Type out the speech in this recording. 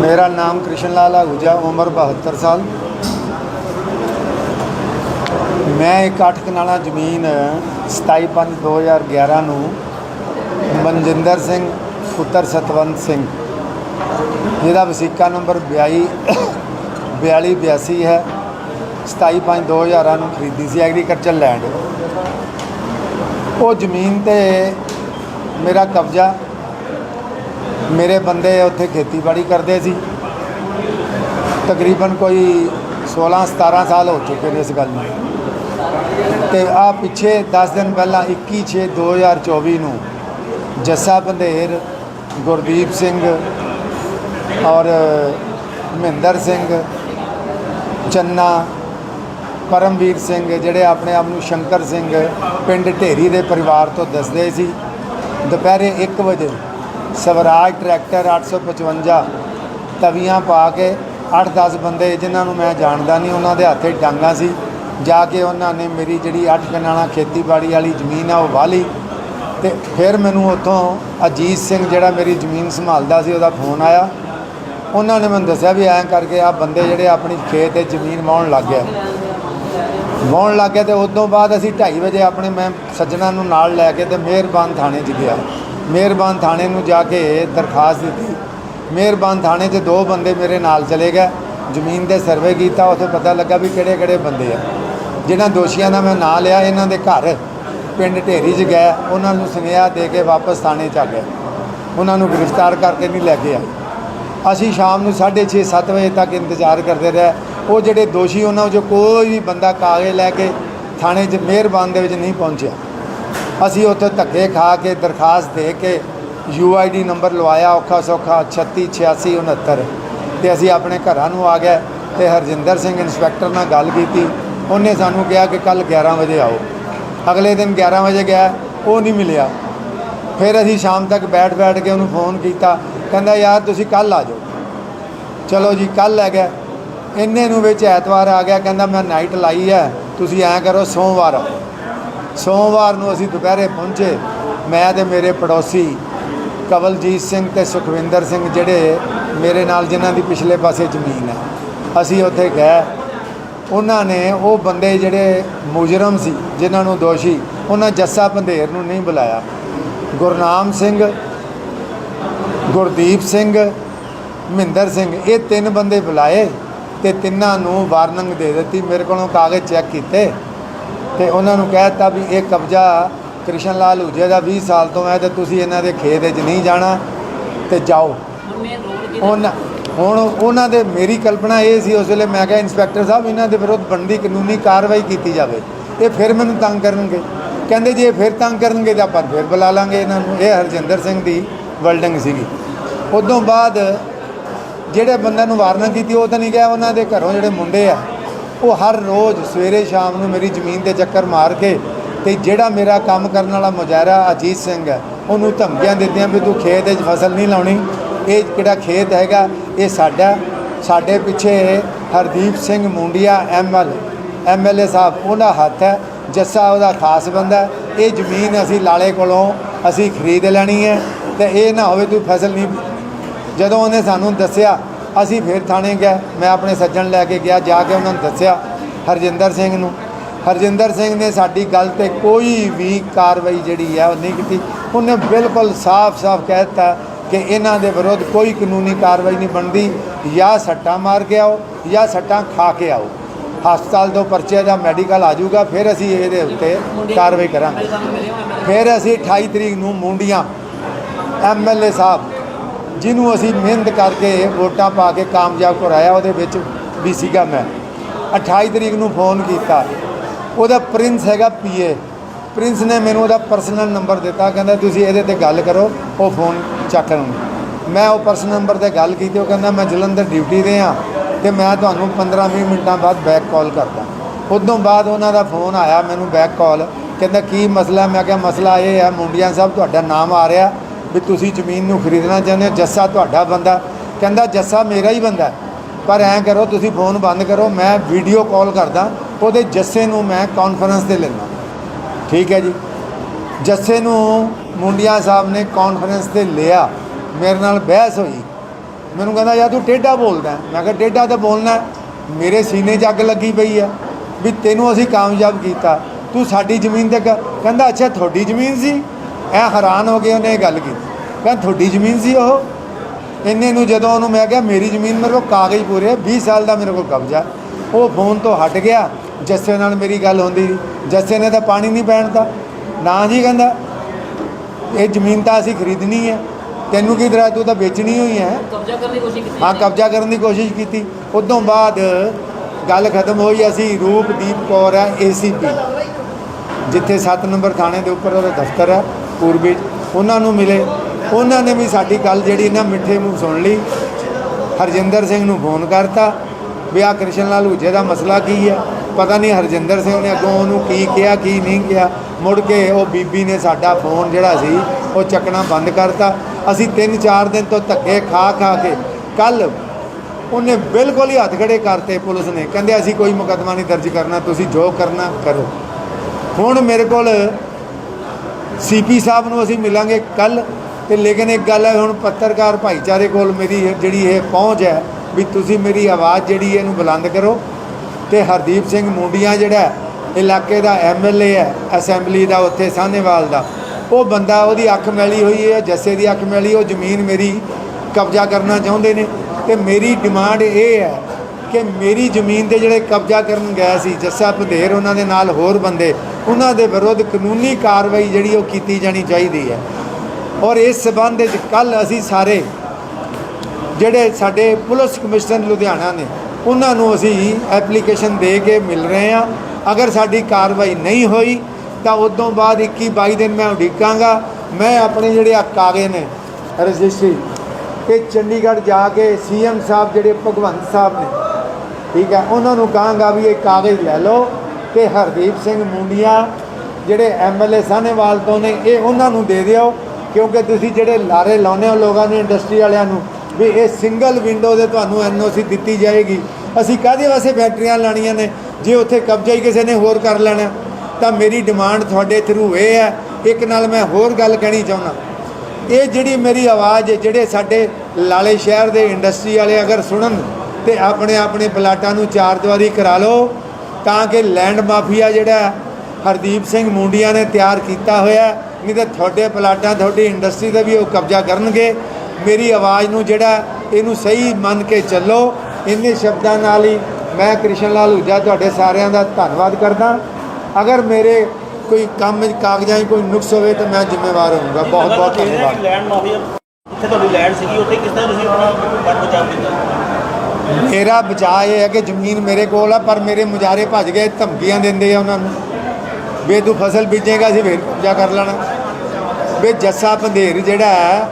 ਮੇਰਾ ਨਾਮ ਕ੍ਰਿਸ਼ਨ ਲਾਲ ਆਹੂਜਾ, ਉਮਰ 72 ਸਾਲ। ਮੈਂ ਇੱਕ ਅੱਠ ਕਨਾਲਾ ਜ਼ਮੀਨ 27/5/2011 ਨੂੰ ਮਨਜਿੰਦਰ ਸਿੰਘ, ਪੁੱਤਰ ਸਤਵੰਤ ਸਿੰਘ। ਜਿਹਦਾ ਵਸੀਕਾ ਨੰਬਰ 42 4282 ਹੈ। 27/5/2011 ਨੂੰ ਖਰੀਦੀ ਸੀ ਐਗਰੀਕਲਚਰ ਲੈਂਡ। ਉਹ ਜ਼ਮੀਨ ਤੇ ਮੇਰਾ ਕਬਜ਼ਾ ਮੇਰੇ ਬੰਦੇ ਉੱਥੇ ਖੇਤੀਬਾੜੀ ਕਰਦੇ ਸੀ। ਤਕਰੀਬਨ ਕੋਈ 16 17 ਸਾਲ ਹੋ ਚੁੱਕੇ ਨੇ ਇਸ ਗੱਲ ਨੂੰ। ਤੇ ਆ ਪਿੱਛੇ 10 ਦਿਨ ਪਹਿਲਾਂ 21 6 2024 ਨੂੰ ਜੱਸਾ ਬੰਦੇਰ, ਗੁਰਦੀਪ ਸਿੰਘ ਔਰ ਮਹਿੰਦਰ ਸਿੰਘ, ਚੰਨਾ, ਪਰਮਵੀਰ ਸਿੰਘ ਜਿਹੜੇ ਆਪਣੇ ਆਪ ਨੂੰ ਸ਼ੰਕਰ ਸਿੰਘ ਪਿੰਡ ਢੇਰੀ ਦੇ ਪਰਿਵਾਰ ਤੋਂ ਦੱਸਦੇ ਸੀ। ਦੁਪਹਿਰੇ 1 ਵਜੇ ਸਵਰਾਜ ਟਰੈਕਟਰ 855 ਤਵੀਆਂ ਪਾ ਕੇ 8-10 ਬੰਦੇ ਜਿਨ੍ਹਾਂ ਨੂੰ ਮੈਂ ਜਾਣਦਾ ਨਹੀਂ, ਉਹਨਾਂ ਦੇ ਹੱਥੇ ਡਾਂਗਾ ਸੀ। ਜਾ ਕੇ ਉਹਨਾਂ ਨੇ ਮੇਰੀ ਜਿਹੜੀ 8 ਕਨਾਲਾ ਖੇਤੀਬਾੜੀ ਵਾਲੀ ਜ਼ਮੀਨ ਆ ਉਹ ਵਾਲੀ ਤੇ ਫਿਰ ਮੈਨੂੰ ਉੱਥੋਂ ਅਜੀਤ ਸਿੰਘ ਜਿਹੜਾ ਮੇਰੀ ਜ਼ਮੀਨ ਸੰਭਾਲਦਾ ਸੀ, ਉਹਦਾ ਫੋਨ ਆਇਆ। ਉਹਨਾਂ ਨੇ ਮੈਨੂੰ ਦੱਸਿਆ ਵੀ ਐਂ ਕਰਕੇ ਆ ਬੰਦੇ ਜਿਹੜੇ ਆਪਣੀ ਖੇਤ ਤੇ ਜ਼ਮੀਨ ਵਾਹੁਣ ਲੱਗ ਗਿਆ ਵਾਹੁਣ ਲੱਗ ਗਿਆ ਤੇ ਉਸ ਤੋਂ ਬਾਅਦ ਅਸੀਂ 2:30 ਵਜੇ ਆਪਣੇ ਮੈਂ ਸੱਜਣਾ ਨੂੰ ਨਾਲ ਲੈ ਕੇ ਤੇ ਮਿਹਰਬਾਨ ਥਾਣੇ 'ਚ ਗਿਆ। ਮਿਹਰਬਾਨ ਥਾਣੇ ਨੂੰ ਜਾ ਕੇ ਦਰਖਾਸਤ ਦਿੱਤੀ। ਮਿਹਰਬਾਨ ਥਾਣੇ 'ਚ ਦੋ ਬੰਦੇ ਮੇਰੇ ਨਾਲ ਚਲੇ ਗਏ। ਜ਼ਮੀਨ ਦੇ ਸਰਵੇ ਕੀਤਾ, ਉੱਥੇ ਪਤਾ ਲੱਗਾ ਵੀ ਕਿਹੜੇ ਕਿਹੜੇ ਬੰਦੇ ਆ। ਜਿਨ੍ਹਾਂ ਦੋਸ਼ੀਆਂ ਦਾ ਮੈਂ ਨਾਂ ਲਿਆ, ਇਹਨਾਂ ਦੇ ਘਰ ਪਿੰਡ ਢੇਰੀ 'ਚ ਗਿਆ। ਉਹਨਾਂ ਨੂੰ ਸੁਨੇਹਾ ਦੇ ਕੇ ਵਾਪਸ ਥਾਣੇ 'ਚ ਆ ਗਿਆ। ਉਹਨਾਂ ਨੂੰ ਗ੍ਰਿਫਤਾਰ ਕਰਕੇ ਨਹੀਂ ਲੈ ਕੇ ਆਏ। ਅਸੀਂ ਸ਼ਾਮ ਨੂੰ 6:30 7 ਵਜੇ ਤੱਕ ਇੰਤਜ਼ਾਰ ਕਰਦੇ ਰਹੇ। ਉਹ ਜਿਹੜੇ ਦੋਸ਼ੀ, ਉਹਨਾਂ ਵਿੱਚੋਂ ਕੋਈ ਵੀ ਬੰਦਾ ਕਾਗਜ਼ ਲੈ ਕੇ ਥਾਣੇ 'ਚ ਮਿਹਰਬਾਨ ਦੇ ਵਿੱਚ ਨਹੀਂ ਪਹੁੰਚਿਆ। ਅਸੀਂ ਉੱਥੇ ਧੱਕੇ ਖਾ ਕੇ, ਦਰਖਾਸਤ ਦੇ ਕੇ ਯੂਆਈਡੀ ਨੰਬਰ ਲਵਾਇਆ, ਔਖਾ ਸੌਖਾ 36 86 69 ਤੇ ਅਸੀਂ ਆਪਣੇ ਘਰਾਂ ਨੂੰ ਆ ਗਏ ਤੇ ਹਰਜਿੰਦਰ ਸਿੰਘ ਇੰਸਪੈਕਟਰ ਨਾਲ ਗੱਲ ਕੀਤੀ। ਉਹਨੇ ਸਾਨੂੰ ਕਿਹਾ ਕਿ ਕੱਲ 11 ਵਜੇ ਆਓ। ਅਗਲੇ ਦਿਨ 11 ਵਜੇ ਗਿਆ, ਉਹ ਨਹੀਂ ਮਿਲਿਆ। ਫਿਰ ਅਸੀਂ ਸ਼ਾਮ ਤੱਕ ਬੈਠ ਬੈਠ ਕੇ ਉਹਨੂੰ ਫੋਨ ਕੀਤਾ। ਕਹਿੰਦਾ, ਯਾਰ, ਤੁਸੀਂ ਕੱਲ ਆ ਜਾਓ। ਚਲੋ ਜੀ ਕੱਲ ਲੈ ਗਿਆ ਇੰਨੇ ਨੂੰ ਵਿੱਚ ਐਤਵਾਰ ਆ ਗਿਆ। ਕਹਿੰਦਾ, ਮੈਂ ਨਾਈਟ ਲਾਈ ਹੈ। ਤੁਸੀਂ ਐਂ ਕਰੋ, ਸੋਮਵਾਰ ਆਓ। ਸੋਮਵਾਰ ਨੂੰ ਅਸੀਂ ਦੁਪਹਿਰੇ ਪਹੁੰਚੇ। ਮੈਂ ਤੇ ਮੇਰੇ ਪੜੋਸੀ ਕਵਲਜੀਤ ਸਿੰਘ ਤੇ ਸੁਖਵਿੰਦਰ ਸਿੰਘ ਜਿਹੜੇ ਮੇਰੇ ਨਾਲ ਜਿਨ੍ਹਾਂ ਦੀ ਪਿਛਲੇ ਪਾਸੇ ਜ਼ਮੀਨ ਹੈ। ਅਸੀਂ ਉੱਥੇ ਗਏ। ਉਹਨਾਂ ਨੇ ਉਹ ਬੰਦੇ ਜਿਹੜੇ ਮੁਜਰਮ ਸੀ, ਜਿਨ੍ਹਾਂ ਨੂੰ ਦੋਸ਼ੀ, ਉਹਨਾਂ ਜੱਸਾ ਬੰਦੇਰ ਨੂੰ ਨਹੀਂ ਬੁਲਾਇਆ। ਗੁਰਨਾਮ ਸਿੰਘ, ਗੁਰਦੀਪ ਸਿੰਘ, ਮਹਿੰਦਰ ਸਿੰਘ, ਇਹ ਤਿੰਨ ਬੰਦੇ ਬੁਲਾਏ ਤੇ ਤਿੰਨਾਂ ਨੂੰ ਵਾਰਨਿੰਗ ਦੇ ਦਿੱਤੀ। ਮੇਰੇ ਕੋਲੋਂ ਕਾਗਜ਼ ਚੈੱਕ ਕੀਤੇ। ਤੇ ਉਹਨਾਂ ਨੂੰ ਕਹਿ ਦਿੱਤਾ ਵੀ ਇਹ ਕਬਜ਼ਾ ਕ੍ਰਿਸ਼ਨ ਲਾਲ ਹੁਜੇ ਦਾ 20 ਸਾਲ ਤੋਂ ਹੈ ਤੇ ਤੁਸੀਂ ਇਹਨਾਂ ਦੇ ਖੇਤ ਵਿੱਚ ਨਹੀਂ ਜਾਣਾ ਤੇ ਜਾਓ। ਉਹਨਾਂ ਹੁਣ ਉਹਨਾਂ ਦੇ ਮੇਰੀ ਕਲਪਨਾ ਇਹ ਸੀ ਉਸ ਵੇਲੇ ਮੈਂ ਕਿਹਾ ਇੰਸਪੈਕਟਰ ਸਾਹਿਬ, ਇਹਨਾਂ ਦੇ ਵਿਰੁੱਧ ਬਣਦੀ ਕਾਨੂੰਨੀ ਕਾਰਵਾਈ ਕੀਤੀ ਜਾਵੇ। ਇਹ ਫਿਰ ਮੈਨੂੰ ਤੰਗ ਕਰਨਗੇ। ਕਹਿੰਦੇ ਜੇ ਫਿਰ ਤੰਗ ਕਰਨਗੇ ਤਾਂ ਪਰ ਫਿਰ ਬੁਲਾ ਲਾਂਗੇ ਇਹਨਾਂ ਨੂੰ। ਇਹ ਹਰਜਿੰਦਰ ਸਿੰਘ ਦੀ ਵਲਡਿੰਗ ਸੀਗੀ। ਉਦੋਂ ਬਾਅਦ ਜਿਹੜੇ ਬੰਦਿਆਂ ਨੂੰ ਵਾਰਨਿੰਗ ਕੀਤੀ, ਉਹ ਤਾਂ ਨਹੀਂ ਗਿਆ। ਉਹਨਾਂ ਦੇ ਘਰੋਂ ਜਿਹੜੇ ਮੁੰਡੇ ਆ ਉਹ ਹਰ ਰੋਜ਼ ਸਵੇਰੇ ਸ਼ਾਮ ਨੂੰ ਮੇਰੀ ਜ਼ਮੀਨ ਦੇ ਚੱਕਰ ਮਾਰ ਕੇ ਤੇ ਜਿਹੜਾ ਮੇਰਾ ਕੰਮ ਕਰਨ ਵਾਲਾ ਮੁਜਾਰਾ ਅਜੀਤ ਸਿੰਘ ਹੈ, ਉਹਨੂੰ ਧਮਕੀਆਂ ਦਿੱਤੀਆਂ ਵੀ ਤੂੰ ਖੇਤ ਵਿੱਚ ਫਸਲ ਨਹੀਂ ਲਾਉਣੀ। ਇਹ ਕਿਹੜਾ ਖੇਤ ਹੈਗਾ? ਇਹ ਸਾਡਾ, ਸਾਡੇ ਪਿੱਛੇ ਹਰਦੀਪ ਸਿੰਘ ਮੁੰਡੀਆ ਐਮਐਲ ਐਮਐਲਏ ਸਾਹਿਬ, ਉਹਦਾ ਹੱਥ ਹੈ, ਜੱਸਾ ਉਹਦਾ ਖਾਸ ਬੰਦਾ ਇਹ ਜ਼ਮੀਨ ਅਸੀਂ ਲਾਲੇ ਕੋਲੋਂ ਅਸੀਂ ਖਰੀਦ ਲੈਣੀ ਹੈ ਤੇ ਇਹ ਨਾ ਹੋਵੇ ਤੂੰ ਫਸਲ ਨਹੀਂ, ਜਦੋਂ ਉਹਨੇ ਸਾਨੂੰ ਦੱਸਿਆ ਅਸੀਂ ਫਿਰ ਥਾਣੇ ਗਏ, ਮੈਂ ਆਪਣੇ ਸੱਜਣ ਲੈ ਕੇ ਗਿਆ, ਜਾ ਕੇ ਉਹਨਾਂ ਨੂੰ ਦੱਸਿਆ ਹਰਜਿੰਦਰ ਸਿੰਘ ਨੂੰ। ਹਰਜਿੰਦਰ ਸਿੰਘ ਨੇ ਸਾਡੀ ਗੱਲ ਤੇ ਕੋਈ ਵੀ ਕਾਰਵਾਈ ਜਿਹੜੀ ਹੈ ਉਹ ਨਹੀਂ ਕੀਤੀ। ਉਹਨੇ ਬਿਲਕੁਲ ਸਾਫ਼-ਸਾਫ਼ ਕਹਿ ਦਿੱਤਾ ਕਿ ਇਹਨਾਂ ਦੇ ਵਿਰੁੱਧ ਕੋਈ ਕਾਨੂੰਨੀ ਕਾਰਵਾਈ ਨਹੀਂ ਬਣਦੀ। ਜਾਂ ਸੱਟਾਂ ਮਾਰ ਕੇ ਆਓ, ਜਾਂ ਸੱਟਾਂ ਖਾ ਕੇ ਆਓ। ਹਸਪਤਾਲ ਤੋਂ ਪਰਚੇ ਦਾ ਮੈਡੀਕਲ ਆ ਜਾਊਗਾ, ਫਿਰ ਅਸੀਂ ਇਹਦੇ ਉੱਤੇ ਕਾਰਵਾਈ ਕਰਾਂਗੇ। ਫਿਰ ਅਸੀਂ 28 ਤਰੀਕ ਨੂੰ ਮੁੰਡੀਆਂ ਐਮਐਲਏ ਸਾਹਿਬ ਜਿਹਨੂੰ ਅਸੀਂ ਮਿਹਨਤ ਕਰਕੇ ਵੋਟਾਂ ਪਾ ਕੇ ਕਾਮਯਾਬ ਕਰਾਇਆ, ਉਹਦੇ ਵਿੱਚ ਵੀ ਸੀਗਾ ਮੈਂ। 28 ਤਰੀਕ ਨੂੰ ਫੋਨ ਕੀਤਾ। ਉਹਦਾ ਪ੍ਰਿੰਸ ਹੈਗਾ ਪੀਏ। ਪ੍ਰਿੰਸ ਨੇ ਮੈਨੂੰ ਉਹਦਾ ਪਰਸਨਲ ਨੰਬਰ ਦਿੱਤਾ। ਕਹਿੰਦਾ, ਤੁਸੀਂ ਇਹਦੇ ਤੇ ਗੱਲ ਕਰੋ, ਉਹ ਫੋਨ ਚੱਕ ਲੂੰਗਾ ਮੈਂ ਉਹ ਪਰਸਨਲ ਨੰਬਰ ਤੇ ਗੱਲ ਕੀਤੀ। ਉਹ ਕਹਿੰਦਾ, ਮੈਂ ਜਲੰਧਰ ਡਿਊਟੀ ਤੇ ਆ ਤੇ ਮੈਂ ਤੁਹਾਨੂੰ 15-20 ਮਿੰਟਾਂ ਬਾਅਦ ਬੈਕ ਕਾਲ ਕਰਦਾ। ਉਦੋਂ ਬਾਅਦ ਉਹਨਾਂ ਦਾ ਫੋਨ ਆਇਆ, ਮੈਨੂੰ ਬੈਕ ਕਾਲ ਕਹਿੰਦਾ, ਕੀ ਮਸਲਾ? ਮੈਂ ਕਿਹਾ, ਮਸਲਾ ਇਹ ਹੈ ਮੁੰਡਿਆਂ ਸਾਹਿਬ ਤੁਹਾਡਾ ਨਾਮ ਆ ਰਿਹਾ। ਵੀ ਤੁਸੀਂ ਜ਼ਮੀਨ ਨੂੰ ਖਰੀਦਣਾ ਚਾਹੁੰਦੇ ਹੋ, ਜੱਸਾ ਤੁਹਾਡਾ ਬੰਦਾ, ਕਹਿੰਦਾ ਜੱਸਾ ਮੇਰਾ ਹੀ ਬੰਦਾ ਪਰ ਐਂ ਕਰੋ, ਤੁਸੀਂ ਫੋਨ ਬੰਦ ਕਰੋ, ਮੈਂ ਵੀਡੀਓ ਕਾਲ ਕਰਦਾ, ਉਹਦੇ ਜੱਸੇ ਨੂੰ ਮੈਂ ਕਾਨਫਰੰਸ ਤੇ ਲੈਣਾ ਠੀਕ ਹੈ ਜੀ। ਜੱਸੇ ਨੂੰ ਮੁੰਡਿਆਂ ਸਾਹਿਬ ਨੇ ਕਾਨਫਰੰਸ ਤੇ ਲਿਆ, ਮੇਰੇ ਨਾਲ ਬਹਿਸ ਹੋਈ। ਮੈਨੂੰ ਕਹਿੰਦਾ, ਯਾਰ ਤੂੰ ਟੇਢਾ ਬੋਲਦਾ ਮੈਂ ਕਿਹਾ, ਟੇਢਾ ਤਾਂ ਬੋਲਣਾ ਮੇਰੇ ਸੀਨੇ 'ਚ ਅੱਗ ਲੱਗੀ ਪਈ ਹੈ ਵੀ ਤੈਨੂੰ ਅਸੀਂ ਕਾਮਯਾਬ ਕੀਤਾ। ਤੂੰ ਸਾਡੀ ਜ਼ਮੀਨ ਤੇ ਕ- ਕਹਿੰਦਾ, ਅੱਛਾ, ਤੁਹਾਡੀ ਜ਼ਮੀਨ ਸੀ? ਐ ਹੈਰਾਨ ਹੋ ਕੇ ਉਹਨੇ ਇਹ ਗੱਲ ਕੀਤੀ। ਕਹਿੰਦਾ ਤੁਹਾਡੀ ਜ਼ਮੀਨ ਸੀ ਉਹ? ਇੰਨੇ ਨੂੰ ਜਦੋਂ ਉਹਨੂੰ ਮੈਂ ਕਿਹਾ ਮੇਰੀ ਜ਼ਮੀਨ ਮੇਰੇ ਕੋਲ ਕਾਗਜ਼ ਪੂਰੇ ਆ, 20 ਸਾਲ ਦਾ ਮੇਰੇ ਕੋਲ ਕਬਜ਼ਾ ਉਹ ਫੋਨ ਤੋਂ ਹਟ ਗਿਆ। ਜੱਸੇ ਨਾਲ ਮੇਰੀ ਗੱਲ ਹੁੰਦੀ ਜੱਸੇ ਨੇ ਤਾਂ ਪਾਣੀ ਨਹੀਂ ਪੈਣ ਦਿੱਤਾ। ਨਾ ਜੀ ਕਹਿੰਦਾ ਇਹ ਜ਼ਮੀਨ ਤਾਂ ਅਸੀਂ ਖਰੀਦਣੀ ਹੈ। ਤੈਨੂੰ ਕੀ ਦਰਾ ਤੂੰ ਤਾਂ ਵੇਚਣੀ ਹੋਈ ਹੈ। ਕਬਜ਼ਾ ਕਰਨ ਦੀ ਕੋਸ਼ਿਸ਼ ਕੀਤੀ ਹਾਂ ਕਬਜ਼ਾ ਕਰਨ ਦੀ ਕੋਸ਼ਿਸ਼ ਕੀਤੀ। ਉਦੋਂ ਬਾਅਦ ਗੱਲ ਖਤਮ ਹੋਈ ਅਸੀਂ ਰੂਪਦੀਪ ਕੌਰ ਹੈ ਏਸੀਪੀ ਜਿੱਥੇ 7 ਨੰਬਰ ਥਾਣੇ ਦੇ ਉੱਪਰ ਉਹਦਾ ਦਫ਼ਤਰ ਹੈ ਪੂਰਬੀ 'ਚ, ਉਹਨਾਂ ਨੂੰ ਮਿਲੇ। ਉਹਨਾਂ ਨੇ ਵੀ ਸਾਡੀ ਗੱਲ ਜਿਹੜੀ ਨਾ ਮਿੱਠੇ ਮੂੰਹ ਸੁਣ ਲਈ। ਹਰਜਿੰਦਰ ਸਿੰਘ ਨੂੰ ਫੋਨ ਕਰਤਾ ਵੀ ਆ ਕ੍ਰਿਸ਼ਨ ਲਾਲ ਹੂਜੇ ਦਾ ਮਸਲਾ ਕੀ ਹੈ? ਪਤਾ ਨਹੀਂ ਹਰਜਿੰਦਰ ਸਿੰਘ ਨੇ ਅੱਗੋਂ ਉਹਨੂੰ ਕੀ ਕਿਹਾ ਕੀ ਨਹੀਂ ਕਿਹਾ। ਮੁੜ ਕੇ ਉਹ ਬੀਬੀ ਨੇ ਸਾਡਾ ਫੋਨ ਜਿਹੜਾ ਸੀ ਉਹ ਚੱਕਣਾ ਬੰਦ ਕਰਤਾ। ਅਸੀਂ 3-4 ਦਿਨ ਤੋਂ ਧੱਕੇ ਖਾ ਖਾ ਕੇ ਕੱਲ ਉਹਨੇ ਬਿਲਕੁਲ ਹੀ ਹੱਥ ਖੜੇ ਕਰਤੇ ਪੁਲਿਸ ਨੇ। ਕਹਿੰਦੇ ਅਸੀਂ ਕੋਈ ਮੁਕੱਦਮਾ ਨਹੀਂ ਦਰਜ ਕਰਨਾ ਤੁਸੀਂ ਜੋ ਕਰਨਾ ਕਰੋ। ਹੁਣ ਮੇਰੇ ਕੋਲ ਸੀਪੀ ਸਾਹਿਬ ਨੂੰ ਅਸੀਂ ਮਿਲਾਂਗੇ ਕੱਲ ਤੇ ਲੇਕਿਨ ਇੱਕ ਗੱਲ ਹੈ, ਹੁਣ ਪੱਤਰਕਾਰ ਭਾਈਚਾਰੇ ਕੋਲ ਮੇਰੀ ਜਿਹੜੀ ਇਹ ਪਹੁੰਚ ਹੈ ਵੀ ਤੁਸੀਂ ਮੇਰੀ ਆਵਾਜ਼ ਜਿਹੜੀ ਇਹਨੂੰ ਬੁਲੰਦ ਕਰੋ ਤੇ ਹਰਦੀਪ ਸਿੰਘ ਮੁੰਡੀਆਂ ਜਿਹੜਾ ਇਲਾਕੇ ਦਾ ਐਮਐਲਏ ਹੈ ਅਸੈਂਬਲੀ ਦਾ, ਉੱਥੇ ਸਾਹਨੇਵਾਲ ਦਾ, ਉਹ ਬੰਦਾ ਉਹਦੀ ਅੱਖ ਮੈਲੀ ਹੋਈ ਹੈ, ਜੱਸੇ ਦੀ ਅੱਖ ਮੈਲੀ, ਉਹ ਜ਼ਮੀਨ ਮੇਰੀ ਕਬਜ਼ਾ ਕਰਨਾ ਚਾਹੁੰਦੇ ਨੇ ਤੇ ਮੇਰੀ ਡਿਮਾਂਡ ਇਹ ਹੈ ਕਿ ਮੇਰੀ ਜ਼ਮੀਨ ਤੇ ਜਿਹੜੇ ਕਬਜ਼ਾ ਕਰਨ ਗਏ ਸੀ, ਜੱਸਾ ਪੰਧੇਰ ਉਹਨਾਂ ਦੇ ਨਾਲ ਹੋਰ ਬੰਦੇ, ਉਹਨਾਂ ਦੇ ਵਿਰੁੱਧ ਕਾਨੂੰਨੀ ਕਾਰਵਾਈ ਜਿਹੜੀ ਉਹ ਕੀਤੀ ਜਾਣੀ ਚਾਹੀਦੀ ਹੈ। ਔਰ ਇਸ ਸਬੰਧ ਵਿੱਚ ਕੱਲ ਅਸੀਂ ਸਾਰੇ ਜਿਹੜੇ ਸਾਡੇ ਪੁਲਿਸ ਕਮਿਸ਼ਨਰ ਲੁਧਿਆਣਾ ਨੇ, ਉਹਨਾਂ ਨੂੰ ਅਸੀਂ ਐਪਲੀਕੇਸ਼ਨ ਦੇ ਕੇ ਮਿਲ ਰਹੇ ਹਾਂ। ਅਗਰ ਸਾਡੀ ਕਾਰਵਾਈ ਨਹੀਂ ਹੋਈ, ਤਾਂ ਉਦੋਂ ਬਾਅਦ 21 22 ਦਿਨ ਮੈਂ ਉਡੀਕਾਂਗਾ। ਮੈਂ ਆਪਣੇ ਜਿਹੜੇ ਆ ਕਾਗਜ਼ ਨੇ, ਰਜਿਸਟਰੀ, ਤੇ ਚੰਡੀਗੜ੍ਹ ਜਾ ਕੇ ਸੀਐਮ ਸਾਹਿਬ, ਜਿਹੜੇ ਭਗਵੰਤ ਸਾਹਿਬ ਨੇ ਠੀਕ ਹੈ, ਉਹਨਾਂ ਨੂੰ ਕਹਾਂਗਾ ਵੀ ਇਹ ਕਾਗਜ਼ ਲੈ ਲਓ ਕਿ ਹਰਦੀਪ ਸਿੰਘ ਮੁੰਡੀਆਂ ਜਿਹੜੇ ਐਮਐਲਏ ਸਾਹਨੇਵਾਲ ਤੋਂ ਨੇ, ਇਹ ਉਹਨਾਂ ਨੂੰ ਦੇ ਦਿਓ, ਕਿਉਂਕਿ ਤੁਸੀਂ ਜਿਹੜੇ ਲਾਰੇ ਲਾਉਂਦੇ ਹੋ ਲੋਕਾਂ ਨੇ ਇੰਡਸਟਰੀ ਵਾਲਿਆਂ ਨੂੰ ਵੀ ਇਹ ਸਿੰਗਲ ਵਿੰਡੋ ਦੇ ਤੁਹਾਨੂੰ ਐਨਓਸੀ ਦਿੱਤੀ ਜਾਏਗੀ। ਅਸੀਂ ਕਾਹਦੇ ਵਾਸਤੇ ਫੈਕਟਰੀਆਂ ਲਾਣੀਆਂ ਨੇ? ਜੇ ਉੱਥੇ ਕਬਜ਼ਾ ਹੀ ਕਿਸੇ ਨੇ ਹੋਰ ਕਰ ਲੈਣਾ, ਤਾਂ ਮੇਰੀ ਡਿਮਾਂਡ ਤੁਹਾਡੇ ਥਰੂ ਇਹ ਹੈ। ਇੱਕ ਨਾਲ ਮੈਂ ਹੋਰ ਗੱਲ ਕਹਿਣੀ ਚਾਹੁੰਦਾ। ਇਹ ਜਿਹੜੀ ਮੇਰੀ ਆਵਾਜ਼ ਹੈ, ਜਿਹੜੇ ਸਾਡੇ ਲਾਲੇ ਸ਼ਹਿਰ ਦੇ ਇੰਡਸਟਰੀ ਵਾਲੇ ਅਗਰ ਸੁਣਨ ਤੇ ਆਪਣੇ ਆਪਣੇ ਪਲਾਟਾਂ ਨੂੰ ਚਾਰ ਦੀਵਾਰੀ ਕਰਾ ਲਓ ਤਾਂ ਕਿ ਲੈਂਡ ਮਾਫੀਆ ਜਿਹੜਾ ਹਰਦੀਪ ਸਿੰਘ ਮੁੰਡੀਆਂ ਨੇ ਤਿਆਰ ਕੀਤਾ ਹੋਇਆ। ਨਹੀਂ ਤੇ ਤੁਹਾਡੇ ਪਲਾਟਾਂ ਤੁਹਾਡੀ ਇੰਡਸਟਰੀ ਦਾ ਵੀ ਉਹ ਕਬਜ਼ਾ ਕਰਨਗੇ। ਮੇਰੀ ਆਵਾਜ਼ ਨੂੰ ਜਿਹੜਾ ਇਹਨੂੰ ਸਹੀ ਮੰਨ ਕੇ ਚੱਲੋ। ਇੰਨੇ ਸ਼ਬਦਾਂ ਨਾਲ ਹੀ ਮੈਂ ਕ੍ਰਿਸ਼ਨ ਲਾਲ ਹੂਜਾ ਤੁਹਾਡੇ ਸਾਰਿਆਂ ਦਾ ਧੰਨਵਾਦ ਕਰਦਾ। ਅਗਰ ਮੇਰੇ ਕੋਈ ਕੰਮ ਵਿੱਚ ਕਾਗਜ਼ਾਂ 'ਚ ਕੋਈ ਨੁਕਸ ਹੋਵੇ ਤਾਂ ਮੈਂ ਜ਼ਿੰਮੇਵਾਰ ਹੋਊਂਗਾ। ਬਹੁਤ ਬਹੁਤ ਧੰਨਵਾਦ। ਲੈਂਡ ਮਾਫੀਆ ਉੱਥੇ ਤੁਹਾਡੀ ਲੈਂਡ ਸੀਗੀ ਉੱਥੇ ਕਿਸ ਤਰ੍ਹਾਂ ਤੁਸੀਂ ਆਪਣਾ ਬਚਾਅ ਕੀਤਾ? ਮੇਰਾ ਬਚਾਅ ਇਹ ਹੈ ਕਿ ਜ਼ਮੀਨ ਮੇਰੇ ਕੋਲ ਆ, ਪਰ ਮੇਰੇ ਮੁਜਾਰੇ ਭੱਜ ਗਏ, ਧਮਕੀਆਂ ਦਿੰਦੇ ਆ ਉਹਨਾਂ ਨੂੰ। ਵੀ ਤੂੰ ਫਸਲ ਬੀਜੇਗਾ, ਅਸੀਂ ਫੇਰ ਕਬਜ਼ਾ ਕਰ ਲੈਣਾ। ਵੀ ਜੱਸਾ ਪੰਧੇਰ ਜਿਹੜਾ ਹੈ